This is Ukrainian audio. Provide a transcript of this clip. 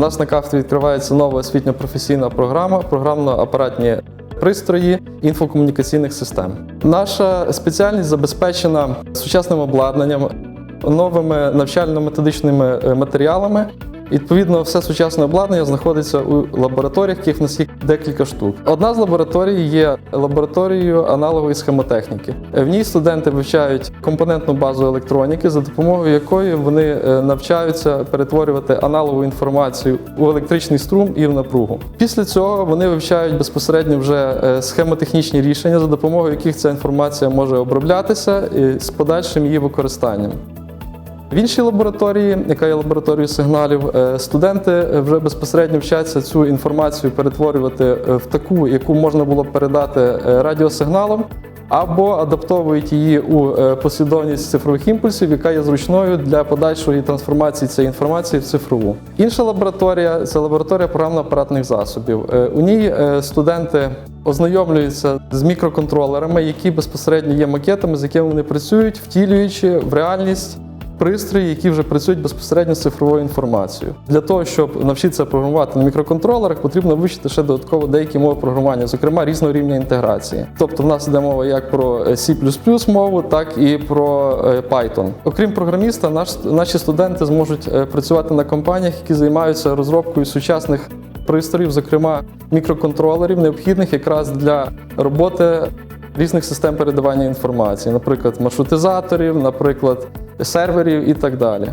нас на кафедрі відкривається нова освітньо-професійна програма, програмно-апаратні пристрої інфокомунікаційних систем. Наша спеціальність забезпечена сучасним обладнанням, новими навчально-методичними е, матеріалами. Відповідно, все сучасне обладнання знаходиться у лабораторіях, яких в нас є декілька штук. Одна з лабораторій є лабораторією аналогової схемотехніки. В ній студенти вивчають компонентну базу електроніки, за допомогою якої вони е, навчаються перетворювати аналогову інформацію у електричний струм і в напругу. Після цього вони вивчають безпосередньо вже е, схемотехнічні рішення, за допомогою яких ця інформація може оброблятися і з подальшим її використанням. В іншій лабораторії, яка є лабораторією сигналів, е, студенти вже безпосередньо вчаться цю інформацію перетворювати е, в таку, яку можна було передати е, радіосигналом, або адаптовують її у е, послідовність цифрових імпульсів, яка є зручною для подальшої трансформації цієї інформації в цифрову. Інша лабораторія це лабораторія програмно-апаратних засобів. Е, У ній е, студенти ознайомлюються з мікроконтролерами, які безпосередньо є макетами, з якими вони працюють, втілюючи в реальність пристрої, які вже працюють безпосередньо з цифровою інформацією. Для того, щоб навчитися програмувати на мікроконтролерах, потрібно вивчити ще додатково деякі мови програмування, зокрема різного рівня інтеграції. Тобто, в нас йде мова як про C++ мову, так і про е, Python. Окрім програміста, наш, наші студенти зможуть е, працювати на компаніях, які займаються розробкою сучасних пристроїв, зокрема мікроконтролерів, необхідних якраз для роботи різних систем передавання інформації, наприклад, маршрутизаторів, наприклад, серверів і так далі.